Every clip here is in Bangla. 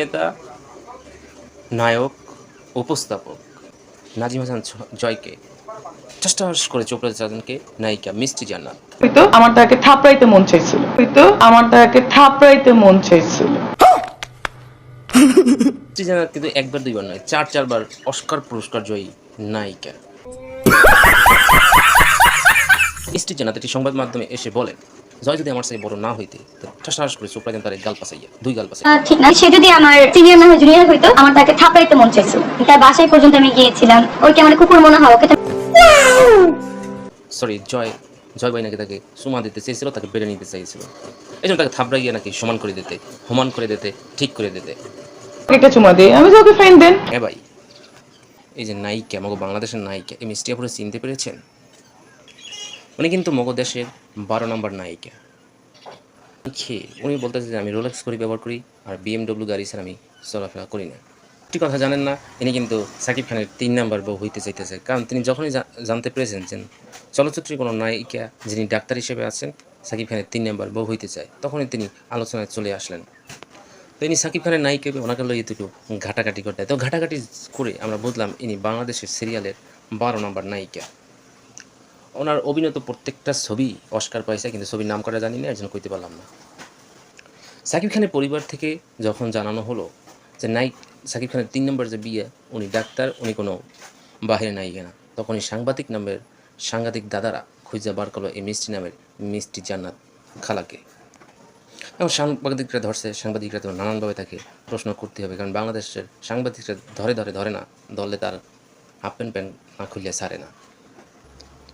নেতা নায়ক উপস্থাপক নাজিম হাসান জয়কে করে চোপড়া চাঁদনকে নায়িকা মিষ্টি জান্নাত। হয়তো আমার তাকে থাপড়াইতে মন চাইছিল। হয়তো আমার তাকে থাপড়াইতে মন চাইছিল। মিষ্টি জান্নাত কিন্তু একবার দুইবার নয় চার চারবার অস্কার পুরস্কার জয়ী নায়িকা। জান্নাত একটি সংবাদ মাধ্যমে এসে বলেন জয় যদি আমার সাথে বড় না হইতে তো ঠাস করে চোপড়া দেন তার গাল পাসাইয়া দুই গাল পাসাইয়া। ঠিক না সে যদি আমার সিনিয়র না হয়ে জুনিয়র হইতো আমার তাকে থাপড়াইতে মন চাইছিল তার বাসায় পর্যন্ত আমি গিয়েছিলাম। ওইকে আমার কুকুর মনে হয়? ওকে সরি জয় জয় ভাই নাকি তাকে সুমা দিতে চেয়েছিল তাকে বেড়ে নিতে চাইছিল। এই জন্য তাকে থাবড়াইয়ে নাকি সমান করে দিতে সমান করে দিতে ঠিক করে দিতে। একটা চুমা দিয়ে আমি ওকে ফ্রেন্ড দেন। হ্যাঁ ভাই এই যে নায়িকা মগো বাংলাদেশের নায়িকা এই মিষ্টি আপুরে চিনতে পেরেছেন? উনি কিন্তু মগো দেশের বারো নম্বর নায়িকা। খেয়ে উনি বলতেছে যে, আমি রোলেক্স করি, ব্যবহার করি, আর বিএমডব্লিউ গাড়ি ছাড়া আমি চলাফেরা করি না। একটি কথা জানেন না, ইনি কিন্তু সাকিব খানের তিন নাম্বার বউ হইতে চাইতেছে। কারণ তিনি যখনই জানতে পেরেছেন যে চলচ্চিত্রে কোনো নায়িকা যিনি ডাক্তার হিসেবে আছেন, সাকিব খানের তিন নাম্বার বউ হইতে চায়, তখনই তিনি আলোচনায় চলে আসলেন। তো ইনি সাকিব খানের নায়িকা ওনাকে লইয়ে দুটো ঘাটাঘাটি করতে। তো ঘাটাঘাটি করে আমরা বুঝলাম ইনি বাংলাদেশের সিরিয়ালের বারো নম্বর নায়িকা। ওনার অভিনীত প্রত্যেকটা ছবি অস্কার পাইছে, কিন্তু ছবির নাম করা জানি না এর কইতে পারলাম না। সাকিব খানের পরিবার থেকে যখন জানানো হলো যে নায়িক সাকিব খানের তিন নম্বর যে বিয়ে, উনি ডাক্তার, উনি কোনো বাহিরে নায়িকা না তখন এই সাংবাদিক নামের সাংবাদিক দাদারা খুঁজে বার করল এই মিষ্টি নামের মিষ্টি জান্নাত খালাকে। এবং সাংবাদিকরা ধরছে, সাংবাদিকরা তো নানানভাবে তাকে প্রশ্ন করতে হবে, কারণ বাংলাদেশের সাংবাদিকরা ধরে ধরে ধরে না, দলে তার হাফ প্যান্ট প্যান্ট না খুললে ছাড়ে না।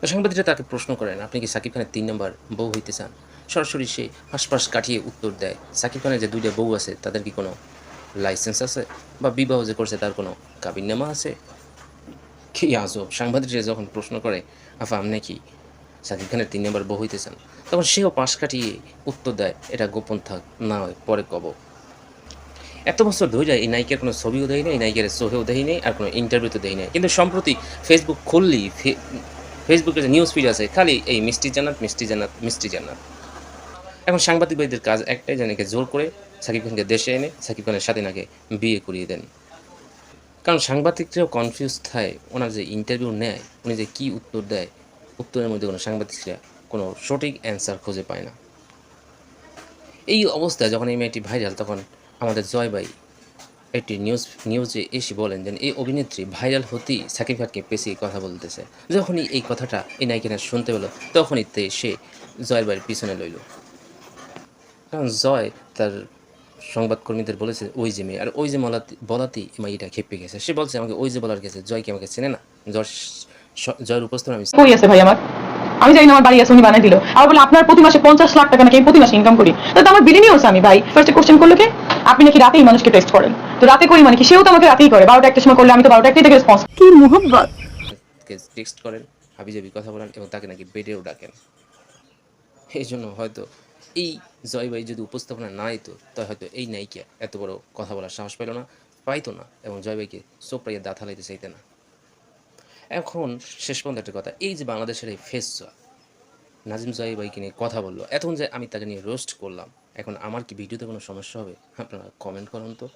সাংবাদিকরা তাকে প্রশ্ন করেন, আপনি কি সাকিব খানের তিন নম্বর বউ হইতে চান? সরাসরি সে হাসপাস কাটিয়ে উত্তর দেয়, সাকিব খানের যে দুইটা বউ আছে, তাদের কি কোনো লাইসেন্স আছে? বা বিবাহ যে করছে, তার কোনো কাবিননামা আছে? কি আজব! সাংবাদিকরা যখন প্রশ্ন করে, আফা, আপনি কি সাকিব খানের তিন নম্বর বউ হইতে চান? তখন সেও পাশ কাটিয়ে উত্তর দেয়, এটা গোপন থাক, না হয় পরে কব। এত বছর ধরে এই নায়িকার কোনো ছবিও দেয় নাই, এই নায়িকার চোখেও দেয় নেই, আর কোনো ইন্টারভিউতে দেয় নাই। কিন্তু সম্প্রতি ফেসবুক খুললেই ফেসবুকে যে নিউজ ফিড আছে, খালি এই মিষ্টি জান্নাত মিষ্টি জান্নাত মিষ্টি জান্নাত। এখন সাংবাদিক ভাইদের কাজ একটাই জানাকে জোর করে সাকিব খানকে দেশে এনে সাকিব খানের সাথে নাকি বিয়ে করিয়ে দেন। কারণ সাংবাদিকরাও কনফিউজ থাকে ওনার যে ইন্টারভিউ নেয়, উনি যে কী উত্তর দেয়, উত্তরের মধ্যে কোনো সাংবাদিকরা কোনো সঠিক অ্যান্সার খুঁজে পায় না। এই অবস্থায় যখন এই মেয়েটি ভাইরাল তখন আমাদের জয় ভাই একটি নিউজ নিউজে এসে বলেন যে, এই অভিনেত্রী ভাইরাল হতেই সাকিব খানকে পেছিয়ে কথা বলতেছে। যখনই এই কথাটা এই নায়িকারা শুনতে পেল, তখনই তে সে জয়ের বাড়ির পিছনে লইল। কারণ জয় তার সংবাদকর্মীদের বলেছে, ওই যে মেয়ে। আর ওই যে বলাতে বলাতেই মেয়েটা খেপে গেছে। সে বলছে আমাকে, ওই যে বলার গেছে জয় কি আমাকে চেনে না? জয় জয়ের উপস্থাপন আমি আছে ভাই আমার? আমি জানি না আমার বাড়ি আছে উনি বানাই দিল। আর বলে আপনার প্রতি মাসে পঞ্চাশ লাখ টাকা নাকি আমি প্রতি মাসে ইনকাম করি? তো আমার বিলিনিও আমি ভাই। ফার্স্টে কোশ্চেন করল কি? আপনি নাকি রাতেই মানুষকে টেস্ট করেন। তো রাতে করি মানে কি? সেও তো আমাকে রাতেই করে। বারোটা একটা সময় করলে আমি তো বারোটা একটাই থেকে রেসপন্স টেক্সট করেন হাবিজাবি কথা বলেন এবং তাকে নাকি বেডেও ডাকেন। এই জন্য হয়তো এই জয় ভাই যদি উপস্থাপনা না দিত তাহলে হয়তো এই নায়িকা এত বড় কথা বলার সাহস পেল না পাইতো না এবং জয় ভাইকে চোপড়াইয়ে দাঁত হালাইতে চাইতে না। এখন শেষ পর্যন্ত একটা কথা, এই যে বাংলাদেশের এই ফেস নাজিম জয় ভাইকে নিয়ে কথা বলল, এতক্ষণ যে আমি তাকে নিয়ে রোস্ট করলাম, এখন আমার কি ভিডিওতে কোনো সমস্যা হবে? আপনারা কমেন্ট করুন তো।